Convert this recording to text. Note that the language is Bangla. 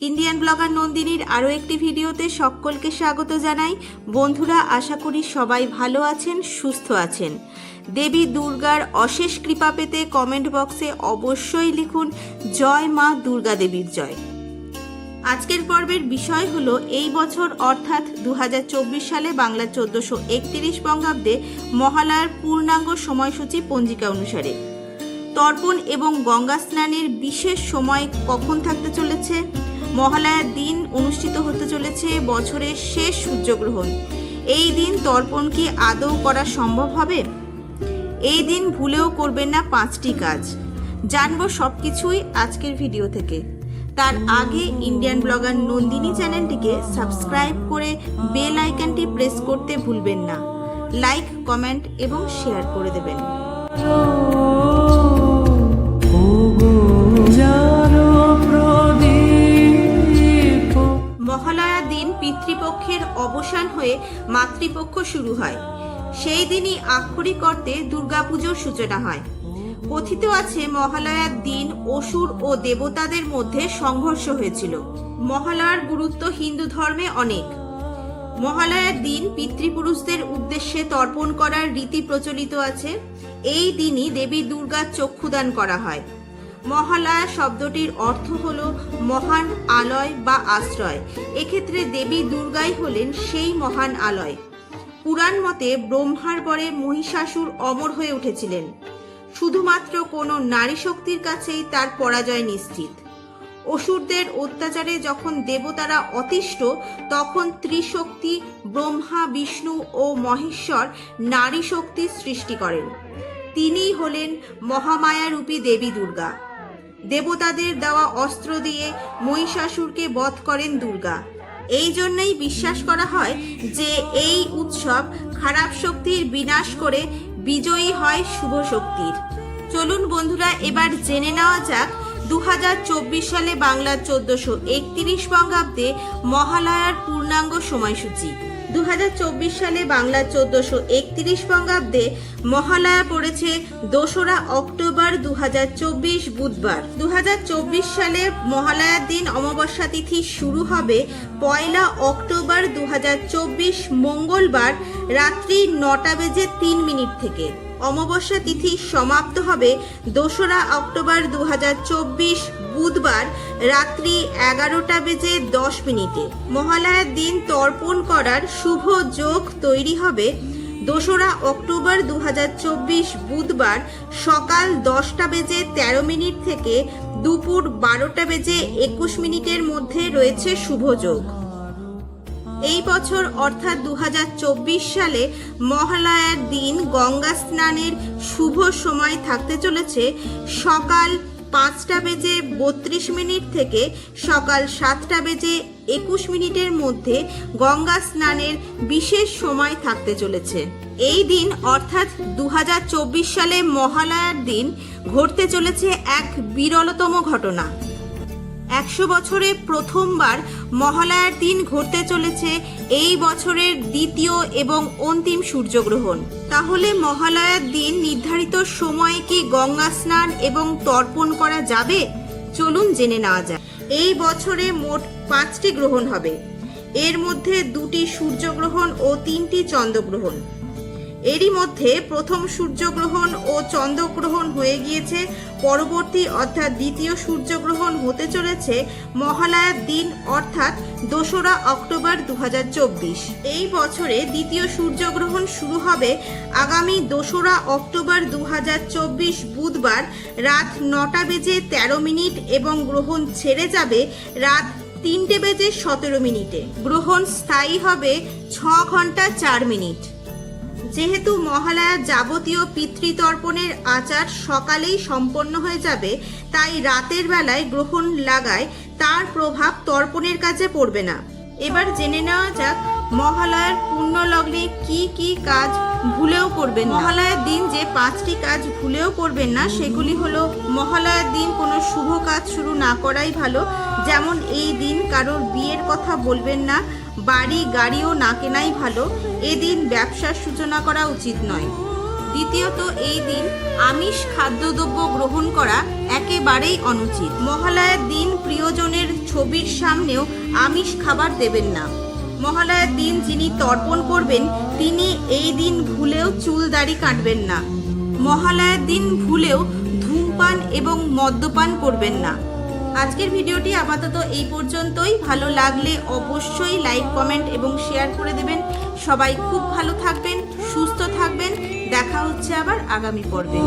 ইন্ডিয়ান ব্লগার নন্দিনীর আরও একটি ভিডিওতে সকলকে স্বাগত জানাই। বন্ধুরা, আশা করি সবাই ভালো আছেন, সুস্থ আছেন। দেবী দুর্গার অশেষ কৃপা পেতে কমেন্ট বক্সে অবশ্যই লিখুন, জয় মা দুর্গা দেবীর জয়। আজকের পর্বের বিষয় হল, এই বছর অর্থাৎ দু হাজার চব্বিশ সালে বাংলা চোদ্দশো একত্রিশ বঙ্গাব্দে মহালয়ার পূর্ণাঙ্গ সময়সূচি পঞ্জিকা অনুসারে। তর্পণ এবং গঙ্গা স্নানের বিশেষ সময় কখন থাকতে চলেছে? মহালয়ার দিন অনুষ্ঠিত হতে চলেছে বছরের শেষ সূর্যগ্রহণ। এই দিন তর্পণ কি আদৌ করা সম্ভব হবে? এই দিন ভুলেও করবেন না পাঁচটি কাজ। জানব সব কিছুই আজকের ভিডিও থেকে। তার আগে ইন্ডিয়ান ব্লগার নন্দিনী চ্যানেলটিকে সাবস্ক্রাইব করে বেল আইকনটি প্রেস করতে ভুলবেন না। লাইক, কমেন্ট এবং শেয়ার করে দেবেন। দিন পিতৃপক্ষের অবসান হয়ে মাতৃপক্ষ শুরু হয়। সেই দিনই আক্ষরিক অর্থে দুর্গাপুজোর সূচনা হয়। কথিত আছে, মহালয়ার দিন অসুর ও দেবতাদের মধ্যে সংঘর্ষ হয়েছিল। মহালয়ার গুরুত্ব হিন্দু ধর্মে অনেক। মহালয়ার দিন পিতৃপুরুষদের উদ্দেশ্যে তর্পণ করার রীতি প্রচলিত আছে। এই দিনই দেবী দুর্গার চক্ষুদান করা হয়। মহালয়া শব্দটির অর্থ হল মহান আলয় বা আশ্রয়। এক্ষেত্রে দেবী দুর্গাই হলেন সেই মহান আলয়। পুরাণ মতে ব্রহ্মার পরে মহিষাসুর অমর হয়ে উঠেছিলেন। শুধুমাত্র কোনো নারী শক্তির কাছেই তার পরাজয় নিশ্চিত। অসুরদের অত্যাচারে যখন দেবতারা অতিষ্ঠ, তখন ত্রিশক্তি, ব্রহ্মা, বিষ্ণু ও মহেশ্বর নারী শক্তি সৃষ্টি করেন। তিনিই হলেন মহামায়ারূপী দেবী দুর্গা। দেবতাদের দেওয়া অস্ত্র দিয়ে মহিষাসুরকে বধ করেন দুর্গা। এই জন্যই বিশ্বাস করা হয় যে এই উৎসব খারাপ শক্তির বিনাশ করে বিজয়ী হয় শুভ শক্তির। চলুন বন্ধুরা, এবার জেনে নেওয়া যাক দু হাজার চব্বিশ সালে বাংলার চোদ্দশো একত্রিশ বঙ্গাব্দে মহালয়ার পূর্ণাঙ্গ সময়সূচি। দু হাজার চব্বিশ সালে বাংলা চোদ্দশো একত্রিশ বঙ্গাব্দে মহালয়া পড়েছে দোসরা অক্টোবর দু হাজার চব্বিশ বুধবার। দু হাজার চব্বিশ সালে মহালয়ার দিন অমাবস্যা তিথি শুরু হবে পয়লা অক্টোবর দু হাজার চব্বিশ মঙ্গলবার রাত্রি নটা বেজে তিন মিনিট থেকে। অমাবস্যা তিথি সমাপ্ত হবে দোসরা অক্টোবর দু হাজার চব্বিশ বুধবার রাত্রি এগারোটা বেজে দশ মিনিটে। মহালয়ার দিন তর্পণ করার শুভ যোগ তৈরি হবে দোসরা অক্টোবর দু হাজার চব্বিশ বুধবার সকাল দশটা বেজে তেরো মিনিট থেকে দুপুর বারোটা বেজে একুশ মিনিটের মধ্যে রয়েছে শুভ যোগ। এই বছর অর্থাৎ দু হাজার চব্বিশ সালে মহালয়ার দিন গঙ্গা স্নানের শুভ সময় থাকতে চলেছে। সকাল পাঁচটা বেজে বত্রিশ মিনিট থেকে সকাল সাতটা বেজে একুশ মিনিটের মধ্যে গঙ্গা স্নানের বিশেষ সময় থাকতে চলেছে। এই দিন অর্থাৎ দু হাজার চব্বিশ সালে মহালয়ার দিন ঘটতে চলেছে এক বিরলতম ঘটনা। একশো বছরে প্রথমবার মহালয়ার দিন ঘটতে চলেছে এই বছরের দ্বিতীয় এবং অন্তিম সূর্যগ্রহণ। তাহলে মহালয়ার দিন নির্ধারিত সময়ে কি গঙ্গা স্নান এবং তর্পণ করা যাবে? চলুন জেনে নেওয়া যায় এই বছরে মোট পাঁচটি গ্রহণ হবে। এর মধ্যে দুটি সূর্যগ্রহণ ও তিনটি চন্দ্রগ্রহণ। এরই মধ্যে প্রথম সূর্যগ্রহণ ও চন্দ্রগ্রহণ হয়ে গিয়েছে। পরবর্তী অর্থাৎ দ্বিতীয় সূর্যগ্রহণ হতে চলেছে মহালয়ার দিন, অর্থাৎ দোসরা অক্টোবর দু হাজার চব্বিশ। এই বছরে দ্বিতীয় সূর্যগ্রহণ শুরু হবে আগামী দোসরা অক্টোবর দু হাজার চব্বিশ বুধবার। রাত নটা বেজে তেরো মিনিট এবং গ্রহণ ছেড়ে যাবে রাত তিনটে বেজে সতেরো মিনিটে। গ্রহণ স্থায়ী হবে ছ ঘণ্টা চার মিনিট। যেহেতু মহালয়ার যাবতীয় পিতৃতর্পণের আচার সকালেই সম্পন্ন হয়ে যাবে, তাই রাতের বেলায় গ্রহণ লাগায় তার প্রভাব তর্পণের কাজে পড়বে না। এবার জেনে নেওয়া যাক, মহালয়ার পূর্ণ লগ্নে কি কি কাজ ভুলেও করবেন মহালয়ার দিন যে পাঁচটি কাজ ভুলেও করবেন না, সেগুলি হলো মহালয়ার দিন কোনো শুভ কাজ শুরু না করাই ভালো যেমন এই দিন কারোর বিয়ের কথা বলবেন না, বাড়ি, গাড়িও না কেনাই ভালো, এদিন ব্যবসার সূচনা করা উচিত নয়। দ্বিতীয়ত, এই দিন আমিষ খাদ্যদ্রব্য গ্রহণ করা একেবারেই অনুচিত। মহালয়ার দিন প্রিয়জনের ছবির সামনেও আমিষ খাবার দেবেন না। মহালয়ার দিন যিনি তর্পণ করবেন, তিনি এই দিন ভুলেও চুল দাড়ি কাটবেন না। মহালয়ার দিন ভুলেও ধূমপান এবং মদ্যপান করবেন না। আজকের ভিডিওটি আপাতত এই পর্যন্তই। ভালো লাগলে অবশ্যই লাইক, কমেন্ট এবং শেয়ার করে দেবেন। সবাই খুব ভালো থাকবেন, সুস্থ থাকবেন। দেখা হচ্ছে আবার আগামী পর্বে।